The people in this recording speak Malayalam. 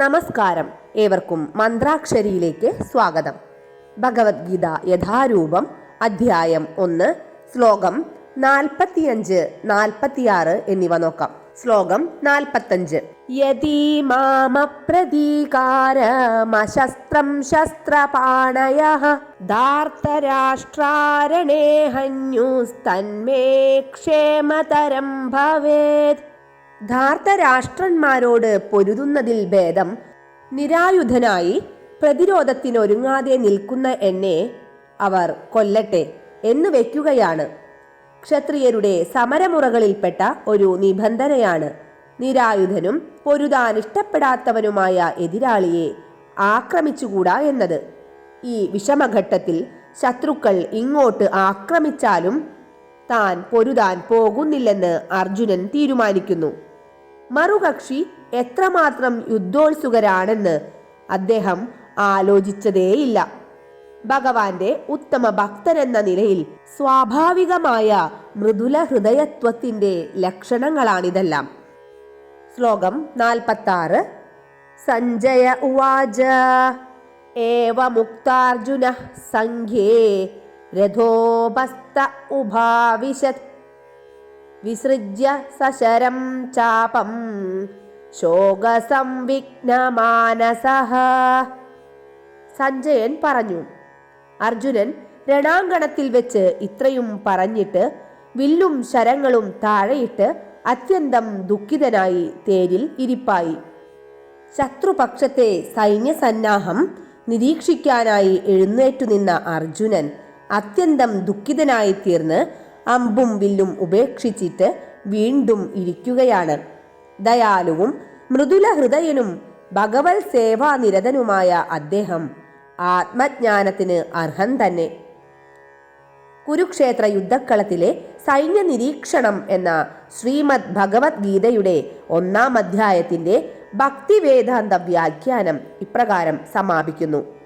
നമസ്കാരം. ഏവർക്കും മന്ത്രാക്ഷരിയിലേക്ക് സ്വാഗതം. ഭഗവത്ഗീത യഥാരൂപം അധ്യായം ഒന്ന് ശ്ലോകം നാൽപ്പത്തിയഞ്ച് നാൽപ്പത്തിയാറ് എന്നിവ നോക്കാം. ശ്ലോകം നാൽപ്പത്തഞ്ച്. യതി മാമപ്രതീകാരമശസ്ത്രം ശസ്ത്രപാണയ ധാർത്തരാഷ്ട്രാരണേ ഹന്യുസ്തന്മേ ക്ഷേമതരം ഭവേത്. ധാർത്തരാഷ്ട്രന്മാരോട് പൊരുതുന്നതിൽ ഭേദം നിരായുധനായി പ്രതിരോധത്തിനൊരുങ്ങാതെ നിൽക്കുന്ന എന്നെ അവർ കൊല്ലട്ടെ എന്ന് വെക്കുകയാണ് ക്ഷത്രിയരുടെ സമരമുറകളിൽപ്പെട്ട ഒരു നിബന്ധനയാണ്. നിരായുധനും പൊരുതാൻ ഇഷ്ടപ്പെടാത്തവനുമായ എതിരാളിയെ ആക്രമിച്ചുകൂടാ എന്നത്. ഈ വിഷമഘട്ടത്തിൽ ശത്രുക്കൾ ഇങ്ങോട്ട് ആക്രമിച്ചാലും താൻ പൊരുതാൻ പോകുന്നില്ലെന്ന് അർജുനൻ തീരുമാനിക്കുന്നു. മറുകക്ഷി എത്രമാത്രം യുദ്ധോത്സുകരാണെന്ന് അദ്ദേഹം ആലോചിച്ചതേയില്ല. ഭഗവാന്റെ ഉത്തമ ഭക്തരെന്ന നിലയിൽ സ്വാഭാവികമായ മൃദുല ഹൃദയത്വത്തിന്റെ ലക്ഷണങ്ങളാണിതെല്ലാം. ശ്ലോകം നാൽപ്പത്തി ആറ് സഞ്ജയ ഉവാച. ഏവമുക്താർജുന സംഘേ രഥോപസ്ത ഉഭാവിശത്. വിസൃജ്യ സശരം ചാപം. ശോകസംവിഘ്നമാനസഹ. സഞ്ജയൻ പറഞ്ഞു അർജുനൻ രണാങ്കണത്തിൽ വെച്ച് ഇത്രയും പറഞ്ഞിട്ട് വില്ലും ശരങ്ങളും താഴെയിട്ട് അത്യന്തം ദുഃഖിതനായി തേരിൽ ഇരിപ്പായി. ശത്രുപക്ഷത്തെ സൈന്യസന്നാഹം നിരീക്ഷിക്കാനായി എഴുന്നേറ്റു നിന്ന അർജുനൻ അത്യന്തം ദുഃഖിതനായി തീർന്ന് അമ്പും വില്ലും ഉപേക്ഷിച്ചിട്ട് വീണ്ടും ഇരിക്കുകയാണ്. ദയാലുവും മൃദുല ഹൃദയനും ഭഗവത് സേവാനിരതനുമായ അദ്ദേഹം ആത്മജ്ഞാനത്തിന് അർഹൻ തന്നെ. കുരുക്ഷേത്ര യുദ്ധക്കളത്തിലെ സൈന്യ നിരീക്ഷണം എന്ന ശ്രീമദ് ഭഗവത്ഗീതയുടെ ഒന്നാം അധ്യായത്തിന്റെ ഭക്തിവേദാന്ത വ്യാഖ്യാനം ഇപ്രകാരം സമാപിക്കുന്നു.